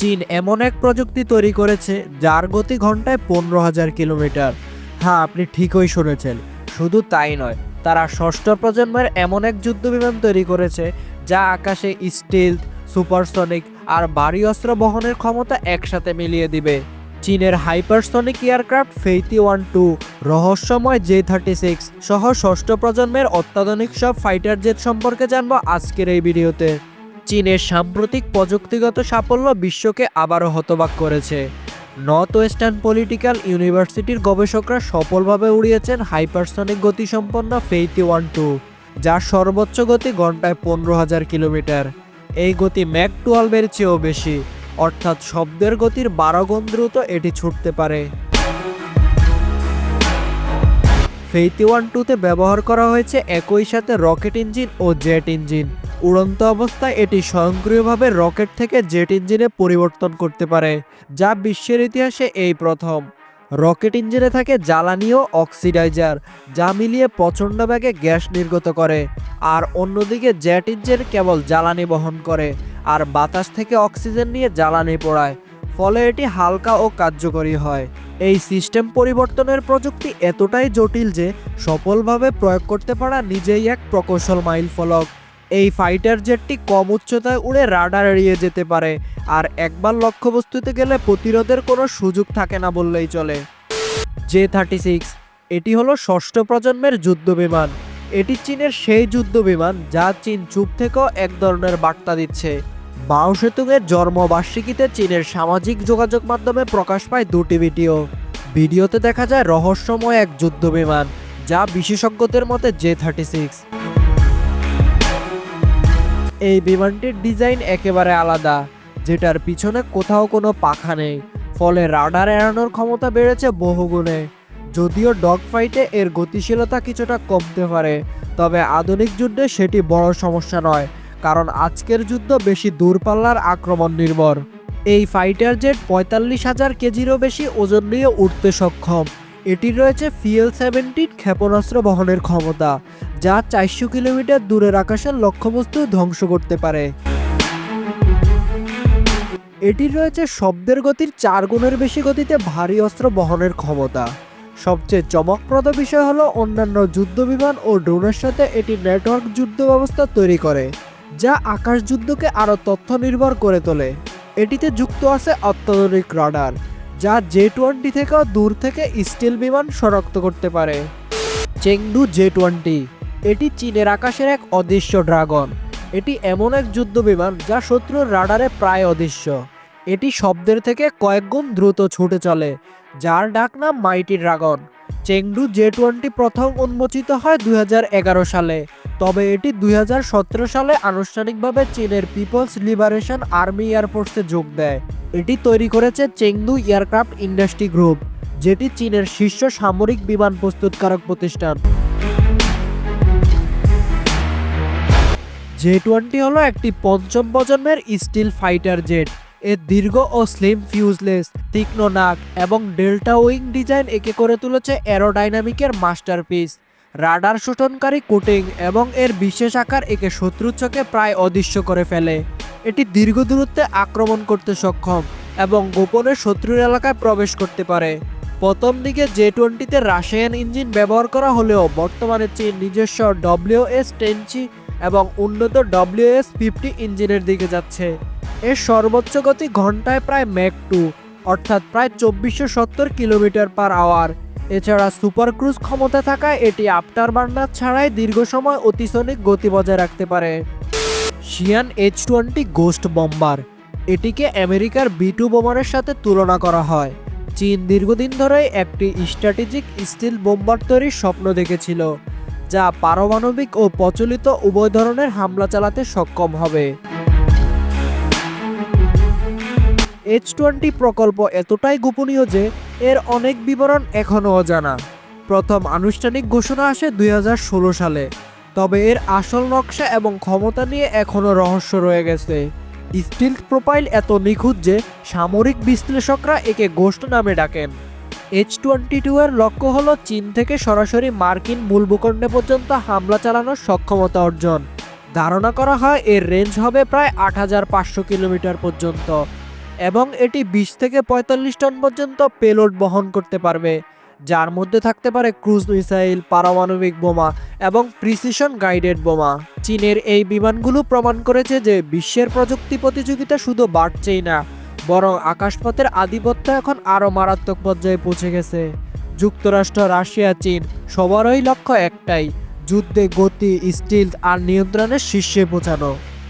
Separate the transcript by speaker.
Speaker 1: চীন এমন এক প্রযুক্তি তৈরি করেছে যার গতি ঘন্টায় পনেরো হাজার কিলোমিটার। হ্যাঁ আপনি ঠিকই শুনেছেন। শুধু তাই নয়, তারা ষষ্ঠ প্রজন্মের এমন এক যুদ্ধ বিমান তৈরি করেছে যা আকাশে স্টিল সুপারসনিক আর ভারী অস্ত্র বহনের ক্ষমতা একসাথে মিলিয়ে দিবে। চীনের হাইপারসনিক এয়ারক্রাফট ফেইতি ওয়ান টু রহস্যময় জে থার্টি সিক্স সহ ষষ্ঠ প্রজন্মের অত্যাধুনিক সব ফাইটার জেট সম্পর্কে জানব আজকের এই ভিডিওতে। চীনের সাম্প্রতিক প্রযুক্তিগত সাফল্য বিশ্বকে আবারও হতবাক করেছে। নর্থ ওয়েস্টার্ন পলিটিক্যাল ইউনিভার্সিটির গবেষকরা সফলভাবে উড়িয়েছেন হাইপারসনিক গতিসম্পন্ন ফেইতি ওয়ান টু, যার সর্বোচ্চ গতি ঘন্টায় পনেরো হাজার কিলোমিটার। এই গতি ম্যাক টুয়েলভের চেয়েও বেশি, অর্থাৎ শব্দের গতির বারো গুণ দ্রুত এটি ছুটতে পারে। ফেইতি ওয়ান টুতে ব্যবহার করা হয়েছে একই সাথে রকেট ইঞ্জিন ও জেট ইঞ্জিন। উড়ন্ত অবস্থায় এটি স্বয়ংক্রিয়ভাবে রকেট থেকে জেট ইঞ্জিনে পরিবর্তন করতে পারে, যা বিশ্বের ইতিহাসে এই প্রথম। রকেট ইঞ্জিনে থাকে জ্বালানি ও অক্সিডাইজার, যা মিলিয়ে প্রচণ্ড বেগে গ্যাস নির্গত করে, আর অন্যদিকে জেট ইঞ্জিন কেবল জ্বালানি বহন করে, আর বাতাস থেকে অক্সিজেন নিয়ে জ্বালানি পোড়ায়, ফলে এটি হালকা ও কার্যকরী হয়। এই সিস্টেম পরিবর্তনের প্রযুক্তি এতটাই জটিল যে সফলভাবে প্রয়োগ করতে পারা নিজেই এক প্রকৌশল মাইল ফলক এই ফাইটার জেটটি কম উচ্চতায় উড়ে রাডার এড়িয়ে যেতে পারে, আর একবার লক্ষ্যবস্তুতে গেলে প্রতিরোধের কোনো সুযোগ থাকে না বললেই চলে। জে থার্টি সিক্স এটি হলো ষষ্ঠ প্রজন্মের যুদ্ধ বিমান। এটি চীনের সেই যুদ্ধ বিমান যা চীন চুপ থেকেও এক ধরনের বার্তা দিচ্ছে। মাও সেতুংয়ের জন্মবার্ষিকীতে চীনের সামাজিক যোগাযোগ মাধ্যমে প্রকাশ পায় দুটি ভিডিও। ভিডিওতে দেখা যায় রহস্যময় এক যুদ্ধ বিমান, যা বিশেষজ্ঞদের মতে জে থার্টি সিক্স এই বিমানটির ডিজাইন একেবারে আলাদা, যেটার পিছনে কোথাও কোনো পাখা নেই। ফলে রাডার এড়ানোর ক্ষমতা বেড়েছে বহুগুণে। যদিও ডগ ফাইটে এর গতিশীলতা কিছুটা কমতে পারে, তবে আধুনিক যুদ্ধে সেটি বড় সমস্যা নয়, কারণ আজকের যুদ্ধ বেশি দূরপাল্লার আক্রমণ নির্ভর। এই ফাইটার জেট পঁয়তাল্লিশ হাজার কেজিরও বেশি ওজন নিয়ে উঠতে সক্ষম। এটির রয়েছে ফিএল সেভেন্টিন ক্ষেপণাস্ত্র বহনের ক্ষমতা যা চারশো কিলোমিটার দূরের আকাশের লক্ষ্যবস্তু ধ্বংস করতে পারে। এটির রয়েছে শব্দের গতির চার গুণের বেশি গতিতে ভারী অস্ত্র বহনের ক্ষমতা। সবচেয়ে চমকপ্রদ বিষয় হলো অন্যান্য যুদ্ধ বিমান ও ড্রোনের সাথে এটি নেটওয়ার্ক যুদ্ধ ব্যবস্থা তৈরি করে, যা আকাশ যুদ্ধকে আরও তথ্য নির্ভর করে তোলে। এটিতে যুক্ত আছে অত্যাধুনিক রাডার, যা জে টোয়েন্টি থেকেও দূর থেকে স্টিল বিমান শনাক্ত করতে পারে। চেংদু জে টোয়েন্টি এটি চীনের আকাশের এক অদৃশ্য ড্রাগন। এটি এমন এক যুদ্ধ বিমান যা শত্রুর রাডারে প্রায় অদৃশ্য। এটি শব্দের থেকে কয়েক গুণ দ্রুত ছুটে চলে, যার ডাক নাম mighty dragon. Chengdu J twenty প্রথম উন্মোচিত হয় দুই হাজার এগারো সালে, তবে এটি দুই হাজার সতেরো সালে আনুষ্ঠানিকভাবে চীনের পিপলস লিবারেশন আর্মি এয়ারফোর্সে যোগ দেয়। এটি তৈরি করেছে চেংদু এয়ারক্রাফট ইন্ডাস্ট্রি গ্রুপ, যেটি চীনের শীর্ষ সামরিক বিমান প্রস্তুতকারক প্রতিষ্ঠান। জে টোয়েন্টি হলো একটি পঞ্চম প্রজন্মের স্টিল ফাইটার জেট। এর দীর্ঘ ও স্লিম ফিউজলেস তীক্ষ্ণ নাক এবং ডেল্টা উইং ডিজাইন একে করে তুলেছে অ্যারোডাইনামিকের মাস্টারপিস রাডার শোষণকারী কোটিং এবং এর বিশেষ আকার একে শত্রুর চোখে প্রায় অদৃশ্য করে ফেলে। এটি দীর্ঘ দূরত্বে আক্রমণ করতে সক্ষম এবং গোপনে শত্রুর এলাকায় প্রবেশ করতে পারে। প্রথম দিকে জে টোয়েন্টিতে রাশিয়ান ইঞ্জিন ব্যবহার করা হলেও বর্তমানে চীন নিজস্ব ডব্লিউ এস টেনচি এবং উন্নত ডব্লিউএস ফিফটি ইঞ্জিনের দিকে যাচ্ছে। এর সর্বোচ্চ গতি ঘন্টায় প্রায় ম্যাক টু অর্থাৎ প্রায় চব্বিশশো সত্তর কিলোমিটার পার আওয়ার এছাড়া সুপার ক্রুজ ক্ষমতা থাকায় এটি আফটার বার্নার ছাড়াই দীর্ঘ সময় অতিসনিক গতি বজায় রাখতে পারে। Xian H twenty ghost bomber এটিকে আমেরিকার বি টু বোমারের সাথে তুলনা করা হয়। চীন দীর্ঘদিন ধরেই একটি স্ট্র্যাটেজিক স্টিল বোম্বার তৈরির স্বপ্ন দেখেছিল। যা পারমাণবিক ও প্রচলিত উভয় ধরনের হামলা চালাতে সক্ষম হবে। এইচ টোয়েন্টি প্রকল্প এতটাই গোপনীয় যে এর অনেক বিবরণ এখনও অজানা। প্রথম আনুষ্ঠানিক ঘোষণা আসে দুই হাজার ষোলো সালে। তবে এর আসল নকশা এবং ক্ষমতা নিয়ে এখনও রহস্য রয়ে গেছে। স্টিল প্রোফাইল এত নিখুঁত যে সামরিক বিশ্লেষকরা একে গোষ্ঠ নামে ডাকেন। এইচ টোয়েন্টি টু এর লক্ষ্য হল চীন থেকে সরাসরি মার্কিন মূল ভূখণ্ডে পর্যন্ত হামলা চালানোর সক্ষমতা অর্জন। ধারণা করা হয় এর রেঞ্জ হবে প্রায় আট হাজার পাঁচশো কিলোমিটার পর্যন্ত এবং এটি বিশ থেকে পঁয়তাল্লিশ টন পর্যন্ত পেলোড বহন করতে পারবে, যার মধ্যে থাকতে পারে ক্রুজ মিসাইল, পারমাণবিক বোমা এবং প্রিসিশন গাইডেড বোমা। চীনের এই বিমানগুলো প্রমাণ করেছে যে বিশ্বের প্রযুক্তি প্রতিযোগিতা শুধু বাড়ছেই না বরং আকাশপথের আধিপত্য এখন আরও মারাত্মক পর্যায়ে পৌঁছে গেছে। যুক্তরাষ্ট্র, রাশিয়া, চীন সবারই লক্ষ্য একটাই, যুদ্ধে গতি স্টিল আর নিয়ন্ত্রণের শীর্ষে পৌঁছানো।